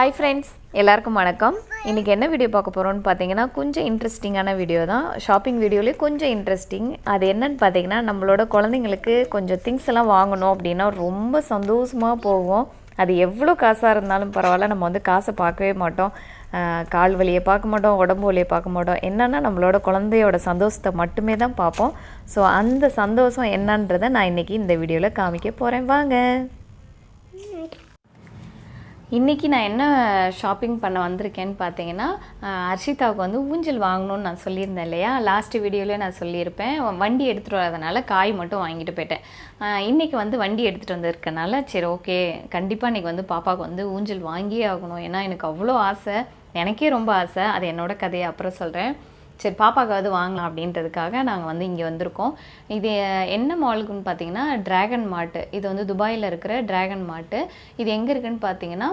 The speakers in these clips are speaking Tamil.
ஹாய் ஃப்ரெண்ட்ஸ் எல்லாருக்கும் வணக்கம். இன்றைக்கி என்ன வீடியோ பார்க்க போகிறோன்னு பார்த்தீங்கன்னா கொஞ்சம் இன்ட்ரெஸ்டிங்கான வீடியோ தான். ஷாப்பிங் வீடியோலேயே கொஞ்சம் இன்ட்ரெஸ்டிங் அது என்னன்னு பார்த்தீங்கன்னா நம்மளோட குழந்தைங்களுக்கு கொஞ்சம் திங்ஸ் எல்லாம் வாங்கணும் அப்படின்னா ரொம்ப சந்தோஷமாக போகும் அது எவ்வளோ காசாக இருந்தாலும் பரவாயில்ல நம்ம வந்து காசை பார்க்கவே மாட்டோம். கால் வலியை பார்க்க மாட்டோம் உடம்பு வழியை பார்க்க மாட்டோம். என்னென்னா நம்மளோட குழந்தையோட சந்தோஷத்தை மட்டுமே தான் பார்ப்போம். ஸோ அந்த சந்தோஷம் என்னன்றதை நான் இன்றைக்கி இந்த வீடியோவில் காமிக்க போகிறேன் வாங்க. இன்றைக்கி நான் என்ன ஷாப்பிங் பண்ண வந்திருக்கேன்னு பார்த்தீங்கன்னா அர்ஷிதாவுக்கு வந்து ஊஞ்சல் வாங்கணும்னு நான் சொல்லியிருந்தேன் இல்லையா? லாஸ்ட் வீடியோவிலே நான் சொல்லியிருப்பேன். வண்டி எடுத்துகிட்டு வரதுனால காய் மட்டும் வாங்கிட்டு போயிட்டேன். இன்றைக்கி வந்து வண்டி எடுத்துகிட்டு வந்திருக்கனால சரி ஓகே கண்டிப்பாக இன்றைக்கி வந்து பாப்பாவுக்கு வந்து ஊஞ்சல் வாங்கியே ஆகணும். ஏன்னா எனக்கு அவ்வளோ ஆசை. எனக்கே ரொம்ப ஆசை. அது என்னோட கதையை அப்புறம் சொல்கிறேன் சரி பாப்பாக்காவது வாங்கலாம் அப்படின்றதுக்காக நாங்கள் வந்து இங்கே வந்திருக்கோம். இது என்ன மாலுக்குன்னு பார்த்தீங்கன்னா டிராகன் மார்ட்டு இது வந்து துபாயில் இருக்கிற டிராகன் மார்ட்டு இது எங்கே இருக்குன்னு பார்த்தீங்கன்னா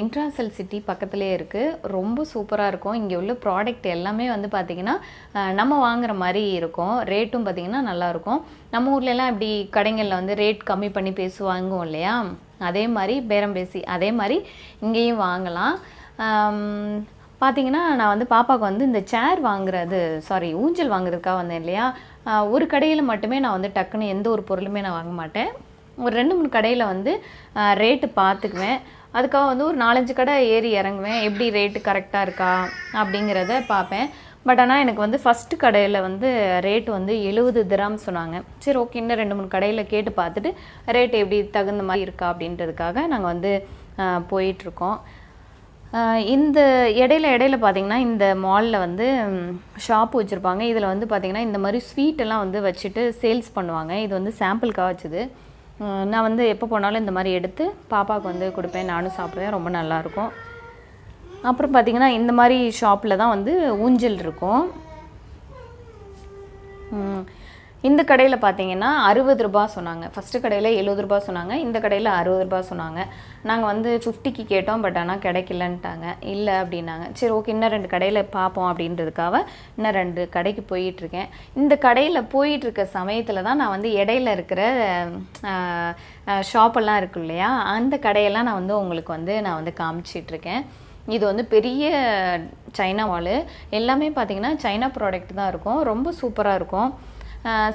இன்ட்ராசல் சிட்டி பக்கத்துலேயே இருக்குது ரொம்ப சூப்பராக இருக்கும். இங்கே உள்ள ப்ராடக்ட் எல்லாமே வந்து பார்த்திங்கன்னா நம்ம வாங்குற மாதிரி இருக்கும். ரேட்டும் பார்த்திங்கன்னா நல்லாயிருக்கும் நம்ம ஊர்லலாம் இப்படி கடைங்களில் வந்து ரேட் கம்மி பண்ணி பேசி வாங்குவோம் இல்லையா? அதே மாதிரி பேரம் பேசி அதே மாதிரி இங்கேயும் வாங்கலாம். பார்த்தீங்கன்னா நான் வந்து பாப்பாவுக்கு வந்து இந்த சேர் வாங்குறது சாரி ஊஞ்சல் வாங்குறதுக்காக வந்தேன் இல்லையா? ஒரு கடையில் மட்டுமே நான் வந்து டக்குன்னு எந்த ஒரு பொருளுமே நான் வாங்க மாட்டேன். ஒரு ரெண்டு மூணு கடையில் வந்து ரேட்டு பார்த்துக்குவேன் அதுக்காக வந்து ஒரு நாலஞ்சு கடை ஏறி இறங்குவேன். எப்படி ரேட்டு கரெக்டாக இருக்கா அப்படிங்கிறத பார்ப்பேன் பட் ஆனால் எனக்கு வந்து ஃபஸ்ட்டு கடையில் வந்து ரேட் வந்து எழுபது திராம் சொன்னாங்க. சரி ஓகே இன்னும் ரெண்டு மூணு கடையில் கேட்டு பார்த்துட்டு ரேட் எப்படி தகுந்த மாதிரி இருக்கா அப்படின்றதுக்காக நாங்கள் வந்து போயிட்டுருக்கோம் இந்த இடையில இடையில பார்த்தீங்கன்னா இந்த மாலில் வந்து ஷாப் வச்சுருப்பாங்க. இதில் வந்து பார்த்தீங்கன்னா இந்த மாதிரி ஸ்வீட்டெல்லாம் வந்து வச்சுட்டு சேல்ஸ் பண்ணுவாங்க. இது வந்து சாம்பிளுக்காக வச்சுது. நான் வந்து எப்போ போனாலும் இந்த மாதிரி எடுத்து பாப்பாவுக்கு வந்து கொடுப்பேன். நானும் சாப்பிடுவேன். ரொம்ப நல்லாயிருக்கும் அப்புறம் பார்த்தீங்கன்னா இந்த மாதிரி ஷாப்பில் தான் வந்து ஊஞ்சல் இருக்கும். இந்த கடையில் பார்த்தீங்கன்னா அறுபது ரூபாய் சொன்னாங்க. ஃபஸ்ட்டு கடையில் எழுபது ரூபாய் சொன்னாங்க. இந்த கடையில் அறுபது ரூபாய் சொன்னாங்க. நாங்கள் வந்து ஃபிஃப்டிக்கு கேட்டோம் பட் ஆனால் கிடைக்கலன்ட்டாங்க. இல்லை அப்படின்னாங்க. சரி ஓகே இன்னும் ரெண்டு கடையில் பார்ப்போம் அப்படின்றதுக்காக இன்னும் ரெண்டு கடைக்கு போயிட்டுருக்கேன். இந்த கடையில் போயிட்டுருக்க சமயத்தில் தான் நான் வந்து இடையில இருக்கிற ஷாப்பெல்லாம் இருக்கு இல்லையா? அந்த கடையெல்லாம் நான் வந்து உங்களுக்கு வந்து நான் வந்து காமிச்சிட்ருக்கேன் இது வந்து பெரிய சைனா மாலு எல்லாமே பார்த்தீங்கன்னா சைனா ப்ராடக்ட் தான் இருக்கும். ரொம்ப சூப்பராக இருக்கும்.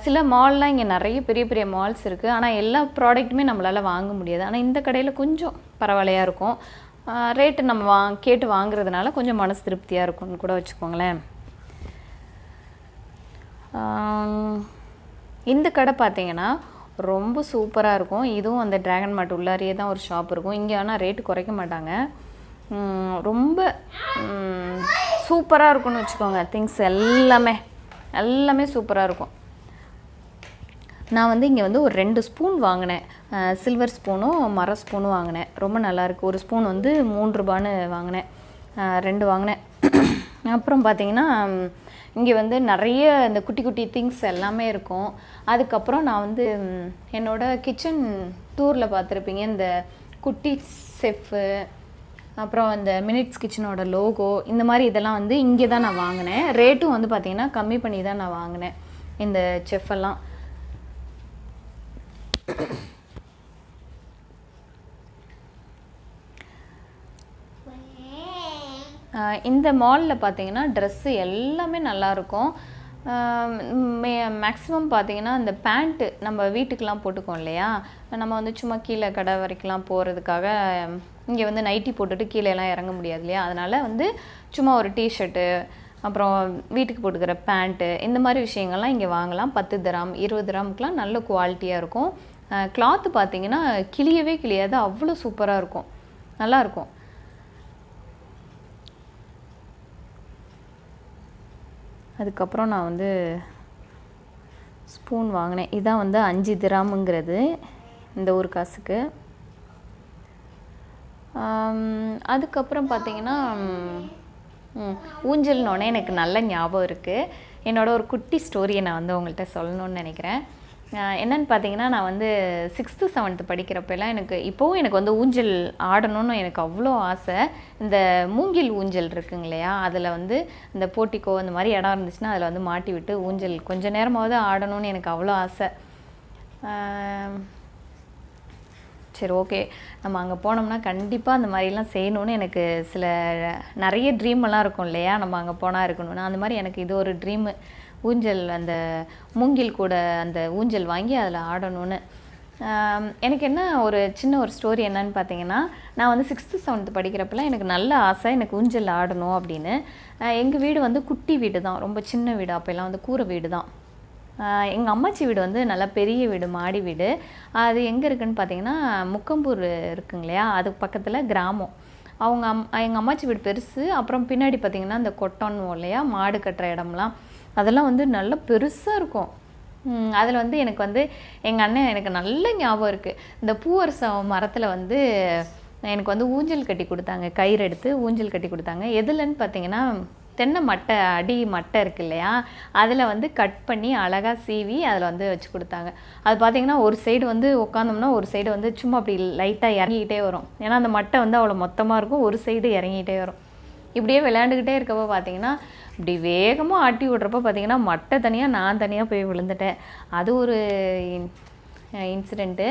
சில மால்லாம் இங்கே நிறைய பெரிய பெரிய மால்ஸ் இருக்குது ஆனால் எல்லா ப்ராடக்ட்டுமே நம்மளால் வாங்க முடியாது. ஆனால் இந்த கடையில் கொஞ்சம் பரவாயில்லையா இருக்கும். ரேட்டு நம்ம வா கேட்டு வாங்குறதுனால கொஞ்சம் மனசு திருப்தியாக இருக்கும்னு கூட வச்சுக்கோங்களேன். இந்த கடை பார்த்தீங்கன்னா ரொம்ப சூப்பராக இருக்கும். இதுவும் அந்த ட்ராகன் மார்ட் உள்ளாரியே தான் ஒரு ஷாப் இருக்கும். இங்கே ஆனால் ரேட்டு குறைக்க மாட்டாங்க. ரொம்ப சூப்பராக இருக்கும்னு வச்சுக்கோங்க. திங்ஸ் எல்லாமே எல்லாமே சூப்பராக இருக்கும். நான் வந்து இங்கே வந்து ஒரு ரெண்டு ஸ்பூன் வாங்கினேன். சில்வர் ஸ்பூனும் மர ஸ்பூனும் வாங்கினேன். ரொம்ப நல்லாயிருக்கு ஒரு ஸ்பூன் வந்து மூன்று ரூபான்னு வாங்கினேன். ரெண்டு வாங்கினேன். அப்புறம் பார்த்தீங்கன்னா இங்கே வந்து நிறைய இந்த குட்டி குட்டி திங்ஸ் எல்லாமே இருக்கும். அதுக்கப்புறம் நான் வந்து என்னோட கிச்சன் டூரில் பார்த்துருப்பீங்க இந்த குட்டி செஃப்பு அப்புறம் இந்த மினிட்ஸ் கிச்சனோட லோகோ இந்த மாதிரி இதெல்லாம் வந்து இங்கே தான் நான் வாங்கினேன். ரேட்டும் வந்து பார்த்திங்கன்னா கம்மி பண்ணி தான் நான் வாங்கினேன். இந்த செஃப் எல்லாம் ஆஹ் இந்த மாலில் பார்த்தீங்கன்னா ட்ரெஸ்ஸு எல்லாமே நல்லாயிருக்கும் மே மேக்ஸிமம் பார்த்தீங்கன்னா அந்த பேண்ட்டு நம்ம வீட்டுக்கெலாம் போட்டுக்கோம் இல்லையா? நம்ம வந்து சும்மா கீழே கடை வரைக்கும்லாம் போகிறதுக்காக இங்கே வந்து நைட்டி போட்டுட்டு கீழே எல்லாம் இறங்க முடியாது இல்லையா? அதனால் வந்து சும்மா ஒரு டிஷர்ட்டு அப்புறம் வீட்டுக்கு போட்டுக்கிற பேண்ட்டு இந்த மாதிரி விஷயங்கள்லாம் இங்கே வாங்கலாம். பத்து திராம் இருபது திராமுக்கெலாம் நல்ல குவாலிட்டியாக இருக்கும். கிளாத்து பார்த்தீங்கன்னா கிளியவே கிளியாது அவ்வளோ சூப்பராக இருக்கும். நல்லாயிருக்கும் அதுக்கப்புறம் நான் வந்து ஸ்பூன் வாங்கினேன். இதான் வந்து அஞ்சு திராமுங்கிறது இந்த ஒரு காசுக்கு. அதுக்கப்புறம் பார்த்தீங்கன்னா ஊஞ்சல்னோடனே எனக்கு நல்ல ஞாபகம் இருக்குது என்னோட ஒரு குட்டி ஸ்டோரியை நான் வந்து உங்கள்கிட்ட சொல்லணும்னு நினைக்கிறேன். என்னன்னு பார்த்தீங்கன்னா நான் வந்து சிக்ஸ்த்து செவன்த்து படிக்கிறப்பெல்லாம் எனக்கு இப்போவும் எனக்கு வந்து ஊஞ்சல் ஆடணும்னு எனக்கு அவ்வளோ ஆசை. இந்த மூங்கில் ஊஞ்சல் இருக்குங்க இல்லையா? அதில் வந்து இந்த போட்டிக்கோ அந்த மாதிரி இடம் இருந்துச்சுன்னா அதில் வந்து மாட்டி விட்டு ஊஞ்சல் கொஞ்சம் நேரமாவது ஆடணும்னு எனக்கு அவ்வளோ ஆசை. சரி ஓகே. நம்ம அங்கே போனோம்னா கண்டிப்பாக அந்த மாதிரிலாம் செய்யணும்னு எனக்கு சில நிறைய ட்ரீம் எல்லாம் இருக்கும் இல்லையா? நம்ம அங்கே போனால் இருக்கணும்னு. அந்த மாதிரி எனக்கு இது ஒரு ட்ரீமு ஊஞ்சல் அந்த மூங்கில் கூட அந்த ஊஞ்சல் வாங்கி அதில் ஆடணும்னு. எனக்கு என்ன ஒரு சின்ன ஒரு ஸ்டோரி என்னன்னு பார்த்தீங்கன்னா நான் வந்து சிக்ஸ்த்து செவன்த்து படிக்கிறப்பெல்லாம் எனக்கு நல்ல ஆசை எனக்கு ஊஞ்சல் ஆடணும் அப்படின்னு. எங்கள் வீடு வந்து குட்டி வீடு தான் ரொம்ப சின்ன வீடு அப்போல்லாம் வந்து கூரை வீடு தான் எங்கள் அம்மாச்சி வீடு வந்து நல்லா பெரிய வீடு மாடி வீடு. அது எங்கே இருக்குன்னு பார்த்தீங்கன்னா முக்கம்பூர் இருக்குங்க இல்லையா? அதுக்கு பக்கத்தில் கிராமம். அவங்க அம் எங்கள் அம்மாச்சி வீடு பெருசு அப்புறம் பின்னாடி பார்த்தீங்கன்னா அந்த கொட்டோன்னு இல்லையா? மாடு கட்டுற இடம்லாம். அதெல்லாம் வந்து நல்லா பெருசாக இருக்கும். அதில் வந்து எனக்கு வந்து எங்கள் அண்ணன் எனக்கு நல்ல ஞாபகம் இருக்குது இந்த பூவரச மரத்தில் வந்து எனக்கு வந்து ஊஞ்சல் கட்டி கொடுத்தாங்க. கயிறு எடுத்து ஊஞ்சல் கட்டி கொடுத்தாங்க. எதுலன்னு பார்த்தீங்கன்னா தென்னை மட்டை அடி மட்டை இருக்கு இல்லையா? அதில் வந்து கட் பண்ணி அழகாக சீவி அதில் வந்து வச்சு கொடுத்தாங்க. அது பார்த்தீங்கன்னா ஒரு சைடு வந்து உட்காந்தோம்னா ஒரு சைடு வந்து சும்மா அப்படி லைட்டாக இறங்கிக்கிட்டே வரும். ஏன்னா அந்த மட்டை வந்து அவ்வளோ மொத்தமாக இருக்கும். ஒரு சைடு இறங்கிக்கிட்டே வரும். இப்படியே விளையாண்டுக்கிட்டே இருக்கப்போ பார்த்தீங்கன்னா இப்படி வேகமாக ஆட்டி விட்றப்ப பார்த்தீங்கன்னா மட்டை தனியாக நான் தனியாக போய் விழுந்துட்டேன். அது ஒரு இன்சிடெண்ட்டு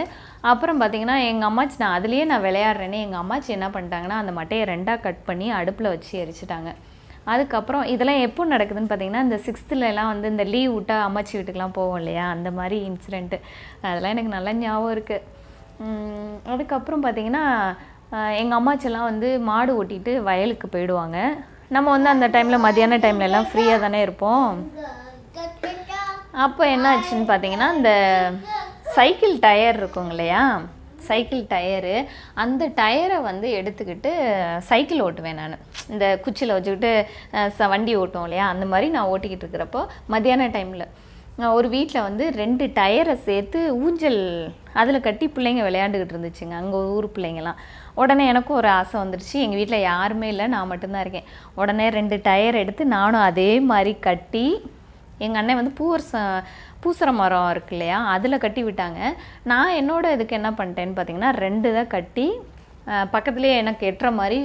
அப்புறம் பார்த்தீங்கன்னா எங்கள் அம்மாச்சி நான் அதுலேயே நான் விளையாடுறேனே எங்கள் அம்மாச்சி என்ன பண்ணிட்டாங்கன்னா அந்த மட்டையை ரெண்டாக கட் பண்ணி அடுப்பில் வச்சு எரிச்சிட்டாங்க. அதுக்கப்புறம் இதெல்லாம் எப்போ நடக்குதுன்னு பார்த்தீங்கன்னா இந்த சிக்ஸ்த்துலலாம் வந்து இந்த லீவ் விட்டா அம்மாச்சி வீட்டுக்கெலாம் போவோம் இல்லையா? அந்த மாதிரி இன்சிடெண்ட்டு அதெல்லாம் எனக்கு நல்ல ஞாபகம் இருக்குது அதுக்கப்புறம் பார்த்தீங்கன்னா எங்கள் அம்மாச்செல்லாம் வந்து மாடு ஓட்டிட்டு வயலுக்கு போயிடுவாங்க. நம்ம வந்து அந்த டைமில் மதியான டைம்ல எல்லாம் ஃப்ரீயாக தானே இருப்போம். அப்போ என்ன ஆச்சுன்னு பார்த்தீங்கன்னா இந்த சைக்கிள் டயர் இருக்கும் இல்லையா? சைக்கிள் டயரு அந்த டயரை வந்து எடுத்துக்கிட்டு சைக்கிள் ஓட்டுவேன் நான். இந்த குச்சியில் வச்சுக்கிட்டு ச- வண்டி ஓட்டுவோம் இல்லையா? அந்த மாதிரி நான் ஓட்டிக்கிட்டு இருக்கிறப்போ மத்தியான டைமில் ஒரு வீட்டில் வந்து ரெண்டு டயரை சேர்த்து ஊஞ்சல் அதில் கட்டி பிள்ளைங்க விளையாண்டுக்கிட்டு இருந்துச்சுங்க. அங்கே ஊர் பிள்ளைங்கலாம் உடனே எனக்கும் ஒரு ஆசை வந்துடுச்சு எங்கள் வீட்டில் யாருமே இல்லை. நான் மட்டும்தான் இருக்கேன். உடனே ரெண்டு டயர் எடுத்து நானும் அதே மாதிரி கட்டி எங்கள் அண்ணன் வந்து பூவரச பூசர மரம் இருக்கு இல்லையா அதில் கட்டி விட்டாங்க. நான் என்னோட இதுக்கு என்ன பண்ணிட்டேன்னு பார்த்தீங்கன்னா ரெண்டு தான் கட்டி பக்கத்துலேயே எனக்கு எட்டுற மாதிரி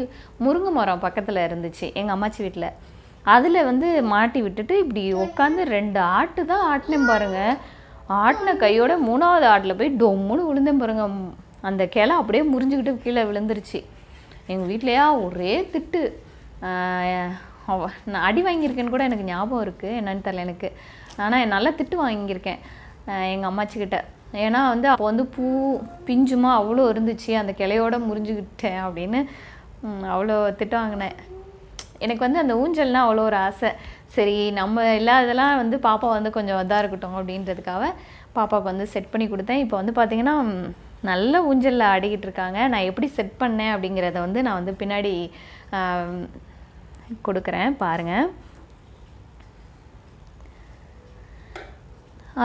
முருங்கை மரம் பக்கத்தில் இருந்துச்சு. எங்கள் அம்மாச்சி வீட்டில் அதில் வந்து மாட்டி விட்டுட்டு இப்படி உட்காந்து ரெண்டு ஆட்டு தான் ஆட்டினேன் பாருங்கள் ஆட்டின கையோட மூணாவது ஆட்டில் போய் டொம்முன்னு விழுந்தேன் பாருங்கள் அந்த கிளை அப்படியே முறிஞ்சுக்கிட்டு கீழே விழுந்துருச்சு. எங்கள் வீட்லையா ஒரே திட்டு. அவ- நான் அடி வாங்கியிருக்கேன்னு கூட எனக்கு ஞாபகம் இருக்குது என்னன்னு தெரில எனக்கு. ஆனால் நல்லா திட்டு வாங்கியிருக்கேன். எங்கள் அம்மாச்சிக்கிட்ட. ஏன்னா வந்து அப்போ வந்து பூ பிஞ்சுமா அவ்வளோ இருந்துச்சு. அந்த கிளையோட முறிஞ்சுக்கிட்டேன் அப்படின்னு அவ்வளோ திட்டு வாங்கினேன். எனக்கு வந்து அந்த ஊஞ்சல்னால் அவ்வளோ ஒரு ஆசை. சரி நம்ம இல்லாததெல்லாம் வந்து பாப்பா வந்து கொஞ்சம் இதாக இருக்கட்டும் அப்படின்றதுக்காக பாப்பாவுக்கு வந்து செட் பண்ணி கொடுத்தேன். இப்போ வந்து பார்த்தீங்கன்னா நல்ல ஊஞ்சலில் ஆடிக்கிட்டு இருக்காங்க. நான் எப்படி செட் பண்ணேன் அப்படிங்கிறத வந்து நான் வந்து பின்னாடி கொடுக்குறேன். பாருங்கள்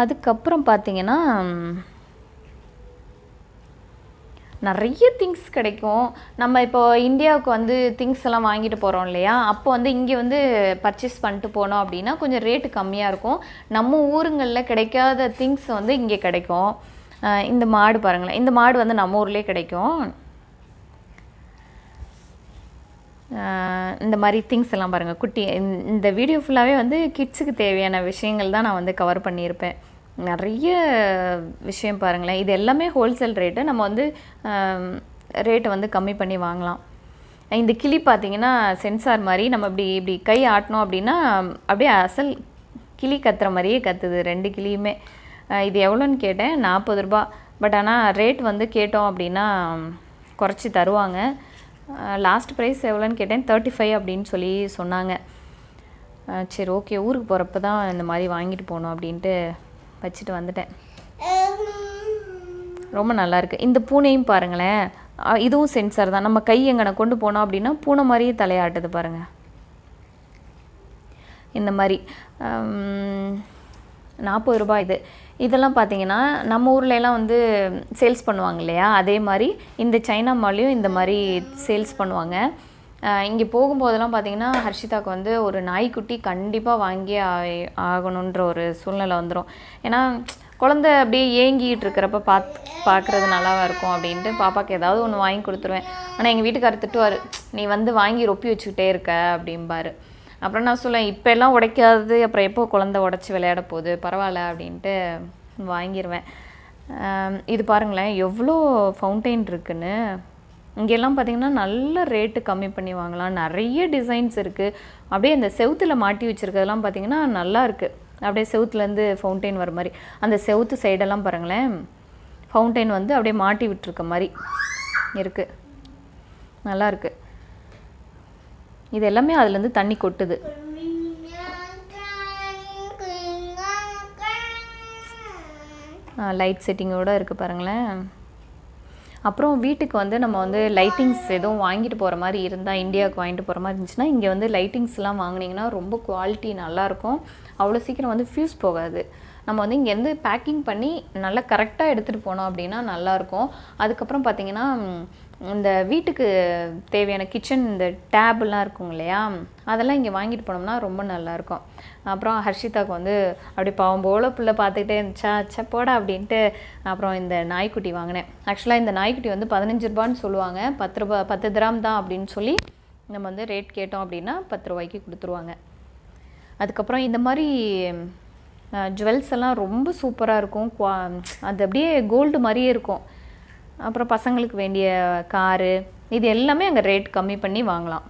அதுக்கப்புறம் பார்த்தீங்கன்னா நிறைய திங்ஸ் கிடைக்கும். நம்ம இப்போ இந்தியாவுக்கு வந்து திங்ஸ் எல்லாம் வாங்கிட்டு போகிறோம் இல்லையா? அப்போ வந்து இங்கே வந்து பர்ச்சேஸ் பண்ணிட்டு போனோம் அப்படின்னா கொஞ்சம் ரேட்டு கம்மியாக இருக்கும். நம்ம ஊருங்களில் கிடைக்காத திங்ஸ் வந்து இங்கே கிடைக்கும். இந்த மாடு பாருங்களேன். இந்த மாடு வந்து நம்ம ஊர்லேயே கிடைக்கும். இந்த மாதிரி திங்ஸ் எல்லாம் பாருங்கள் குட்டி இந்த வீடியோ ஃபுல்லாகவே வந்து கிட்ஸுக்கு தேவையான விஷயங்கள் தான் நான் வந்து கவர் பண்ணியிருப்பேன். நிறைய விஷயம் பாருங்களேன். இது எல்லாமே ஹோல்சேல் ரேட்டு நம்ம வந்து ரேட்டை வந்து கம்மி பண்ணி வாங்கலாம். இந்த கிளி பார்த்தீங்கன்னா சென்சார் மாதிரி நம்ம இப்படி இப்படி கை ஆட்டினோம் அப்படின்னா அப்படியே அசல் கிளி கத்துற மாதிரியே கத்துது. ரெண்டு கிளியுமே. இது எவ்வளோன்னு கேட்டேன். நாற்பது ரூபா. பட் ஆனால் ரேட் வந்து கேட்டோம் அப்படின்னா குறைச்சி தருவாங்க. லாஸ்ட் ப்ரைஸ் எவ்வளோன்னு கேட்டேன். தேர்ட்டி ஃபைவ் அப்படின்னு சொல்லி சொன்னாங்க. சரி ஓகே ஊருக்கு போகிறப்ப தான் இந்த மாதிரி வாங்கிட்டு போகணும் அப்படின்ட்டு வச்சுட்டு வந்துட்டேன். ரொம்ப நல்லா இருக்கு இந்த பூனையும் பாருங்களேன். இதுவும் சென்சார் தான். நம்ம கை எங்கன கொண்டு போனோம் அப்படின்னா பூனை மாதிரியே தலையாட்டுது பாருங்க. இந்த மாதிரி நாற்பது ரூபாய் இது. இதெல்லாம் பார்த்தீங்கன்னா நம்ம ஊர்ல எல்லாம் வந்து சேல்ஸ் பண்ணுவாங்க இல்லையா? அதே மாதிரி இந்த சைனா மாலையும் இந்த மாதிரி சேல்ஸ் பண்ணுவாங்க. இங்கே போகும்போதெல்லாம் பார்த்தீங்கன்னா ஹர்ஷிதாக்கு வந்து ஒரு நாய்க்குட்டி கண்டிப்பாக வாங்கி ஆ- ஆகணுன்ற ஒரு சூழ்நிலை வந்துடும் ஏன்னா குழந்தை அப்படியே ஏங்கிட்டு இருக்கிறப்ப பார்த்து பார்க்குறது நல்லாவா இருக்கும் அப்படின்ட்டு பாப்பாவுக்கு ஏதாவது ஒன்று வாங்கி கொடுத்துருவேன். ஆனால் எங்கள் வீட்டுக்காரர் திட்டுவார் நீ வந்து வாங்கி ரொப்பி வச்சுக்கிட்டே இருக்க அப்படிம்பாரு. அப்புறம் நான் சொல்லுவேன் இப்போ எல்லாம் உடைக்காது அப்புறம் எப்போ குழந்தை உடச்சி விளையாட போகுது? பரவாயில்ல அப்படின்ட்டு வாங்கிடுவேன் இது பாருங்களேன் எவ்வளோ ஃபவுண்டெயின் இருக்குன்னு. இங்கெல்லாம் பார்த்தீங்கன்னா நல்ல ரேட்டு கம்மி பண்ணி வாங்கலாம். நிறைய டிசைன்ஸ் இருக்குது அப்படியே அந்த செவுத்தில் மாட்டி வச்சுருக்கிறதெல்லாம் பார்த்தீங்கன்னா நல்லா இருக்குது அப்படியே செவுத்துலேருந்து ஃபவுண்டைன் வர மாதிரி. அந்த செவுத்து சைடெல்லாம் பாருங்களேன். ஃபவுண்டைன் வந்து அப்படியே மாட்டி விட்டுருக்க மாதிரி இருக்குது நல்லாயிருக்கு இது எல்லாமே அதுலேருந்து தண்ணி கொட்டுது. லைட் செட்டிங்கோட இருக்குது பாருங்களேன். அப்புறம் வீட்டுக்கு வந்து நம்ம வந்து லைட்டிங்ஸ் எதுவும் வாங்கிட்டு போகிற மாதிரி இருந்தால் இந்தியாவுக்கு வாங்கிட்டு போகிற மாதிரி இருந்துச்சுன்னா இங்கே வந்து லைட்டிங்ஸ்லாம் வாங்கினீங்கன்னா ரொம்ப குவாலிட்டி நல்லாயிருக்கும் அவ்வளோ சீக்கிரம் வந்து ஃபியூஸ் போகாது. நம்ம வந்து இங்கேருந்து பேக்கிங் பண்ணி நல்லா கரெக்டாக எடுத்துகிட்டு போனோம் அப்படின்னா நல்லாயிருக்கும் அதுக்கப்புறம் பார்த்தீங்கன்னா இந்த வீட்டுக்கு தேவையான கிச்சன் இந்த டேப்லாம் இருக்கும் இல்லையா? அதெல்லாம் இங்கே வாங்கிட்டு போனோம்னா ரொம்ப நல்லாயிருக்கும். அப்புறம் ஹர்ஷிதாவுக்கு வந்து அப்படி பாவம் போல பிள்ளை பார்த்துக்கிட்டே இருந்துச்சா ச்சே போடா அப்படின்ட்டு அப்புறம் இந்த நாய்க்குட்டி வாங்கினேன். ஆக்சுவலாக இந்த நாய்க்குட்டி வந்து பதினஞ்சு ரூபான்னு சொல்லுவாங்க. பத்து ரூபா பத்து கிராம் தான் அப்படின்னு சொல்லி நம்ம வந்து ரேட் கேட்டோம் அப்படின்னா பத்து ரூபாய்க்கு கொடுத்துருவாங்க. அதுக்கப்புறம் இந்த மாதிரி ஜுவல்ஸ் எல்லாம் ரொம்ப சூப்பராக இருக்கும். குவா அது அப்படியே கோல்டு மாதிரியே இருக்கும். அப்புறம் பசங்களுக்கு வேண்டிய காரு இது எல்லாமே அங்கே ரேட் கம்மி பண்ணி வாங்கலாம்.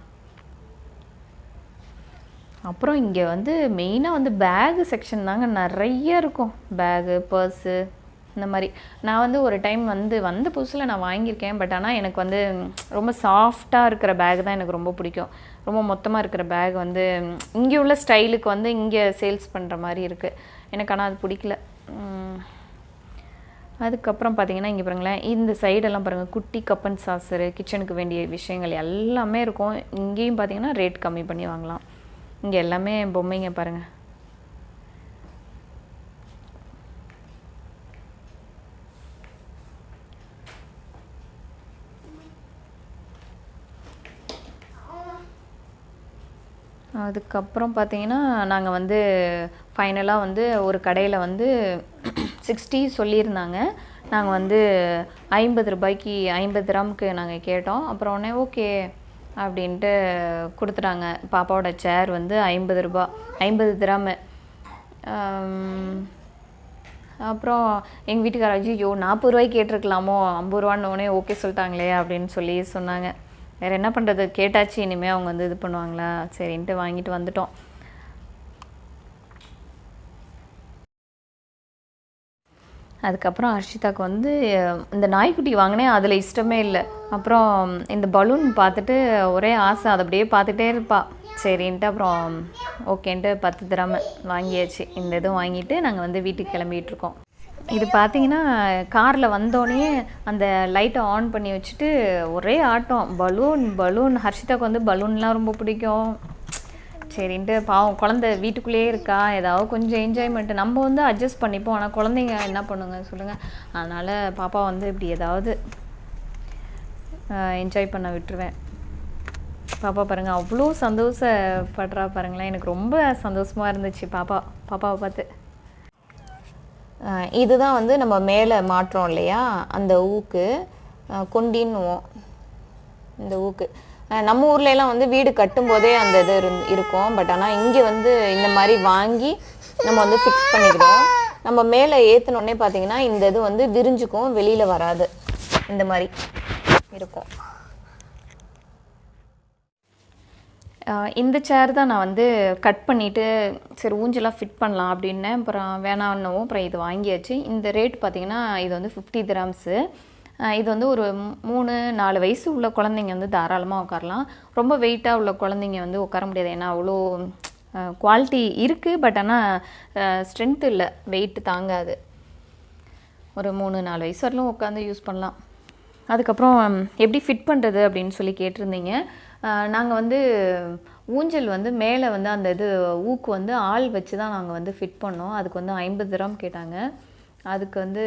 அப்புறம் இங்கே வந்து மெயினாக வந்து பேகு செக்ஷன் தாங்க நிறைய இருக்கும். பேகு பர்ஸு இந்த மாதிரி. நான் வந்து ஒரு டைம் வந்து வந்த புதுசில் நான் வாங்கியிருக்கேன். பட் ஆனால் எனக்கு வந்து ரொம்ப சாஃப்டாக இருக்கிற பேக் தான் எனக்கு ரொம்ப பிடிக்கும். ரொம்ப மொத்தமாக இருக்கிற பேக் வந்து இங்கே உள்ள ஸ்டைலுக்கு வந்து இங்கே சேல்ஸ் பண்ணுற மாதிரி இருக்குது எனக்கு ஆனால் அது பிடிக்கல. அதுக்கப்புறம் பார்த்தீங்கன்னா இங்கே பாருங்களேன் இந்த சைடெல்லாம் பாருங்கள் குட்டி கப்பன் சாசரு கிச்சனுக்கு வேண்டிய விஷயங்கள் எல்லாமே இருக்கும். இங்கேயும் பார்த்தீங்கன்னா ரேட் கம்மி பண்ணி வாங்கலாம். இங்கே எல்லாமே பொம்மைங்க பாருங்கள் அதுக்கப்புறம் பார்த்தீங்கன்னா நாங்கள் வந்து ஃபைனலாக வந்து ஒரு கடையில் வந்து சிக்ஸ்டி சொல்லியிருந்தாங்க. நாங்கள் வந்து ஐம்பது ரூபாய்க்கு ஐம்பது கிராமுக்கு நாங்கள் கேட்டோம். அப்புறம் உடனே ஓகே அப்படின்ட்டு கொடுத்துட்டாங்க. பாப்பாவோட சேர் வந்து ஐம்பது ரூபா ஐம்பது கிராமு. அப்புறம் எங்கள் வீட்டுக்கார ஐயோ நாற்பது ரூபாய்க்கு கேட்டிருக்கலாமோ? ஐம்பது ரூபான்னு ஓகே சொல்லிட்டாங்களே அப்படின்னு சொல்லி சொன்னாங்க. வேறு என்ன பண்ணுறது கேட்டாச்சு. இனிமேல் அவங்க வந்து இது பண்ணுவாங்களா? சரின்ட்டு வாங்கிட்டு வந்துட்டோம். அதுக்கப்புறம் ஹர்ஷிதாக்கு வந்து இந்த நாய்க்குட்டி வாங்கினேன் அதில் இஷ்டமே இல்லை. அப்புறம் இந்த பலூன் பார்த்துட்டு ஒரே ஆசை அதை அப்படியே பார்த்துட்டே இருப்பாள் சரின்ட்டு அப்புறம் ஓகேன்ட்டு பத்து திராம வாங்கியாச்சு. இந்த இதுவும் வாங்கிட்டு நாங்கள் வந்து வீட்டுக்கு கிளம்பிகிட்ருக்கோம் இது பார்த்தீங்கன்னா காரில் வந்தோடனே அந்த லைட்டை ஆன் பண்ணி வச்சுட்டு ஒரே ஆட்டம். Balloon balloon. ஹர்ஷிதாக்கு வந்து பலூன்லாம் ரொம்ப பிடிக்கும். சரின்ட்டு பாவம் குழந்த வீட்டுக்குள்ளேயே இருக்கா? ஏதாவது கொஞ்சம் என்ஜாய்மெண்ட் நம்ம வந்து அட்ஜஸ்ட் பண்ணிப்போம். ஆனால் குழந்தைங்க என்ன பண்ணுங்க? சொல்லுங்கள் அதனால் பாப்பா வந்து இப்படி ஏதாவது என்ஜாய் பண்ண விட்டுருவேன். பாப்பா பாருங்கள் அவ்வளோ சந்தோஷப்படுறா பாருங்களேன். எனக்கு ரொம்ப சந்தோஷமாக இருந்துச்சு பாப்பா பாப்பாவை பார்த்து. இதுதான் வந்து நம்ம மேலே மாற்றோம் இல்லையா? அந்த ஊக்கு கொண்டின்னுவோம். இந்த ஊக்கு. நம்ம ஊர்ல எல்லாம் வந்து வீடு கட்டும்போதே அந்த இது இருக்கும். பட் ஆனால் இங்கே வந்து இந்த மாதிரி வாங்கி நம்ம வந்து ஃபிக்ஸ் பண்ணிக்கிறோம். நம்ம மேலே ஏற்றினோடனே பார்த்தீங்கன்னா இந்த இது வந்து விரிஞ்சுக்கும் வெளியில் வராது. இந்த மாதிரி இருக்கும். இந்த சேர் தான் நான் வந்து கட் பண்ணிவிட்டு சரி ஊஞ்சலாக ஃபிட் பண்ணலாம் அப்படின்னேன் அப்புறம் வேணான்னவும் அப்புறம் இது வாங்கியாச்சு. இந்த ரேட் பார்த்தீங்கன்னா இது வந்து ஃபிஃப்டி கிராம்ஸு இது வந்து ஒரு மூணு நாலு வயசு உள்ள குழந்தைங்க வந்து தாராளமாக உட்காரலாம். ரொம்ப வெயிட்டாக உள்ள குழந்தைங்க வந்து உட்கார முடியாது. ஏன்னா அவ்வளோ குவாலிட்டி இருக்குது பட் ஆனால் ஸ்ட்ரென்த் இல்லை. வெயிட் தாங்காது. ஒரு மூணு நாலு வயசு வரலும் உட்காந்து யூஸ் பண்ணலாம். அதுக்கப்புறம் எப்படி ஃபிட் பண்ணுறது அப்படின்னு சொல்லி கேட்டிருந்தீங்க. நாங்கள் வந்து ஊஞ்சல் வந்து மேலே வந்து அந்த இது ஊக்கு வந்து ஆள் வச்சு தான் நாங்கள் வந்து ஃபிட் பண்ணோம். அதுக்கு வந்து ஐம்பது கிராம் கேட்டாங்க. அதுக்கு வந்து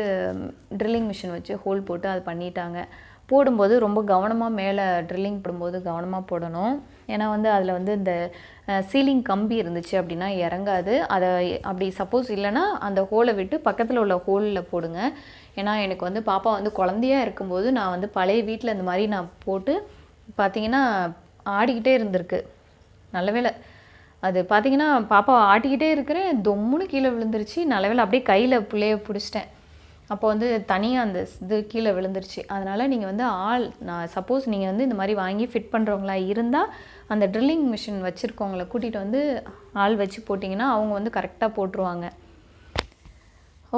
ட்ரில்லிங் மிஷின் வச்சு ஹோல் போட்டு அது பண்ணிட்டாங்க. போடும்போது ரொம்ப கவனமாக மேலே ட்ரில்லிங் போடும்போது கவனமாக போடணும். ஏன்னா வந்து அதில் வந்து இந்த சீலிங் கம்பி இருந்துச்சு அப்படின்னா இறங்காது. அதை அப்படி சப்போஸ் இல்லைன்னா அந்த ஹோலை விட்டு பக்கத்தில் உள்ள ஹோலில் போடுங்க. ஏன்னா எனக்கு வந்து பாப்பா வந்து குழந்தையா இருக்கும்போது நான் வந்து பழைய வீட்டில் இந்த மாதிரி நான் போட்டு பார்த்தீங்கன்னா ஆடிக்கிட்டே இருந்திருக்கு. நல்ல வேலை அது பார்த்தீங்கன்னா பாப்பா ஆட்டிக்கிட்டே இருக்கிறேன் தொம்முன்னு கீழே விழுந்துருச்சு. நல்ல வேளை அப்படியே கையில் பிள்ளைய பிடிச்சிட்டேன். அப்போ வந்து தனியாக அந்த இது கீழே விழுந்துருச்சு. அதனால் நீங்கள் வந்து ஆள் நான் சப்போஸ் நீங்கள் வந்து இந்த மாதிரி வாங்கி ஃபிட் பண்ணுறவங்களா இருந்தால் அந்த ட்ரில்லிங் மிஷின் வச்சுருக்கவங்கள கூட்டிகிட்டு வந்து ஆள் வச்சு போட்டிங்கன்னா அவங்க வந்து கரெக்டாக போட்டுருவாங்க.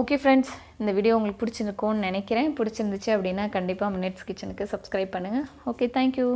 ஓகே ஃப்ரெண்ட்ஸ் இந்த வீடியோ உங்களுக்கு பிடிச்சிருக்கும்னு நினைக்கிறேன். பிடிச்சிருந்துச்சு அப்படின்னா கண்டிப்பாக மினிட்ஸ் கிச்சனுக்கு சப்ஸ்கிரைப் பண்ணுங்கள் ஓகே தேங்க்யூ